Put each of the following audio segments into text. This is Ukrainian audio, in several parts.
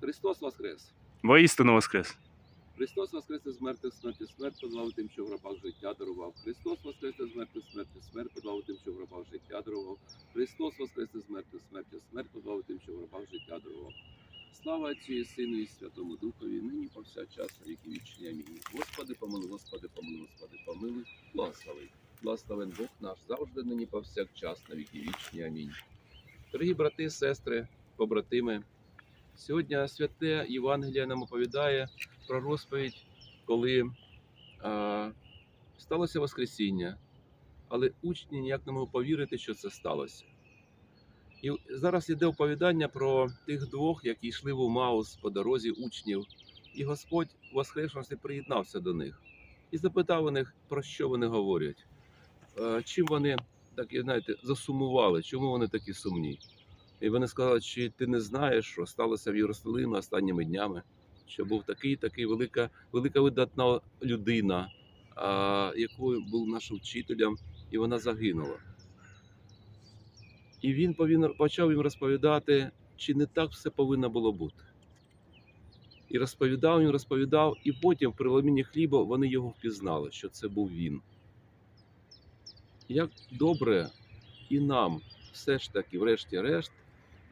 Христос Воскрес! Воістину воскрес. Христос Воскрес із мертвих смерті, смерть подолав тим, що в гробах життя дарував. Христос Воскрес із мертвих смерті, смерть подолав тим, що в гробах життя дарував. Христос Воскрес із мертвих смерті, смерть подолав тим, що в гробах життя дарував. Слава Отцю і Сину і Святому Духові, нині повсякчас на віки вічні. Амінь. Господи, помилуй, Господи, помилуй, Господи, помилуй, благослови. Благословен Бог наш завжди нині повсякчас на віки вічні. Амінь. Дорогі брати, сестри, побратими, сьогодні святе Євангеліє нам оповідає про розповідь, коли а, сталося Воскресіння, але учні ніяк не могли повірити, що це сталося. І зараз йде оповідання про тих двох, які йшли в Маус по дорозі учнів, і Господь в Воскрешності приєднався до них і запитав у них, про що вони говорять, Е, чим вони так, знаєте, засумували, чому вони такі сумні. І вони сказали, чи ти не знаєш, що сталося в Єрусалимі останніми днями, що був такий, такий велика, велика видатна людина, а, якою був нашим вчителем, і вона загинула. І він повинен, почав їм розповідати, чи не так все повинно було бути. І розповідав їм, розповідав, і потім при ломінні хліба вони його впізнали, що це був він. Як добре і нам все ж таки, врешті-решт,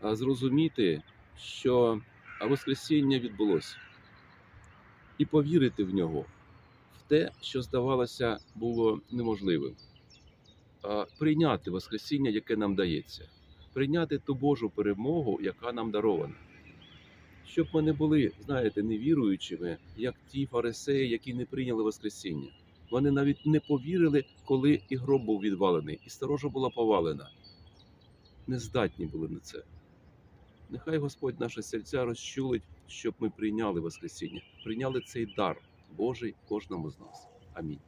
зрозуміти, що Воскресіння відбулося, і повірити в нього, в те, що здавалося було неможливим. Прийняти Воскресіння, яке нам дається, прийняти ту Божу перемогу, яка нам дарована. Щоб ми не були, знаєте, невіруючими, як ті фарисеї, які не прийняли Воскресіння. Вони навіть не повірили, коли і гроб був відвалений, і сторожа була повалена. Не здатні були на це. Нехай Господь наше серця розчулить, щоб ми прийняли Воскресіння, прийняли цей дар Божий кожному з нас. Амінь.